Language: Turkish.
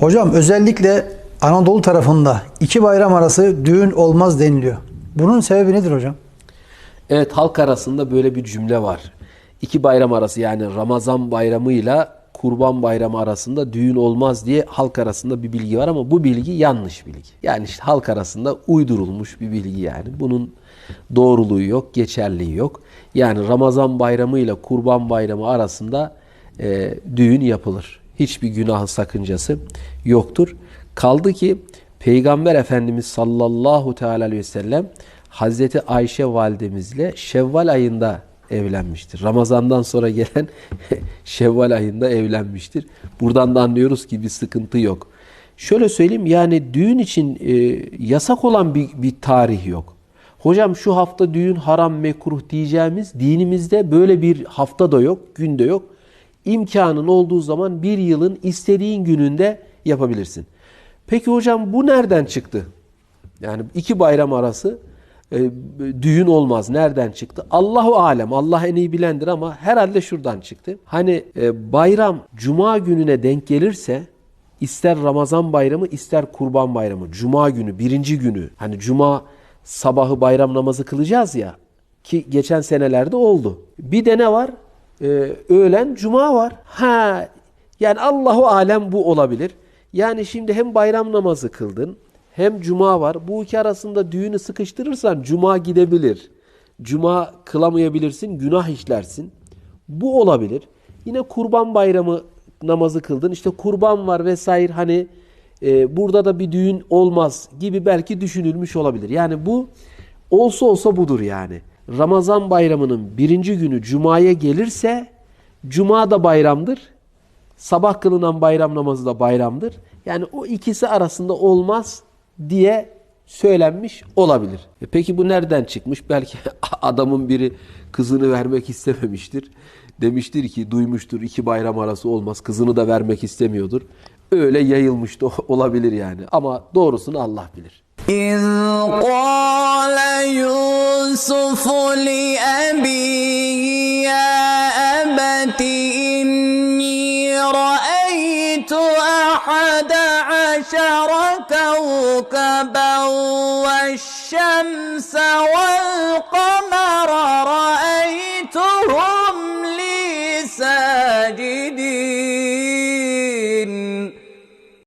Hocam özellikle Anadolu tarafında iki bayram arası düğün olmaz deniliyor. Bunun sebebi nedir hocam? Evet halk arasında böyle bir cümle var. İki bayram arası yani Ramazan bayramıyla Kurban bayramı arasında düğün olmaz diye halk arasında bir bilgi var ama bu bilgi yanlış bilgi. Yani işte halk arasında uydurulmuş bir bilgi yani. Bunun doğruluğu yok, geçerliği yok. Yani Ramazan bayramıyla Kurban bayramı arasında e, düğün yapılır. Hiçbir günahı sakıncası yoktur. Kaldı ki Peygamber Efendimiz sallallahu teala aleyhi ve sellem Hazreti Ayşe validemizle Şevval ayında evlenmiştir. Ramazandan sonra gelen Şevval ayında evlenmiştir. Buradan da anlıyoruz ki bir sıkıntı yok. Şöyle söyleyeyim yani düğün için e, yasak olan bir, bir tarih yok. Hocam şu hafta düğün haram mekruh diyeceğimiz dinimizde böyle bir hafta da yok, günde yok. İmkanın olduğu zaman bir yılın istediğin gününde yapabilirsin. Peki hocam bu nereden çıktı? Yani iki bayram arası e, düğün olmaz. Nereden çıktı? Allahu alem. Allah en iyi bilendir ama herhalde şuradan çıktı. Hani e, bayram cuma gününe denk gelirse ister Ramazan bayramı ister kurban bayramı. Cuma günü birinci günü. Hani cuma sabahı bayram namazı kılacağız ya. Ki geçen senelerde oldu. Bir de ne var? Ee, öğlen cuma var. Ha yani Allahu alem bu olabilir. Yani şimdi hem bayram namazı kıldın hem cuma var. Bu iki arasında düğünü sıkıştırırsan cuma gidebilir. Cuma kılamayabilirsin, günah işlersin. Bu olabilir. Yine kurban bayramı namazı kıldın. İşte kurban var vesaire hani e, burada da bir düğün olmaz gibi belki düşünülmüş olabilir. Yani bu olsa olsa budur yani. Ramazan bayramının birinci günü Cuma'ya gelirse Cuma da bayramdır. Sabah kılınan bayram namazı da bayramdır. Yani o ikisi arasında olmaz diye söylenmiş olabilir. E peki bu nereden çıkmış? Belki adamın biri kızını vermek istememiştir. Demiştir ki duymuştur iki bayram arası olmaz kızını da vermek istemiyordur. Öyle yayılmış da olabilir yani ama doğrusunu Allah bilir. İz يوسف لأبيه يا أبت إني رأيت أحد عشر كوكبا والشمس والقمر رأيتهم لي ساجدين.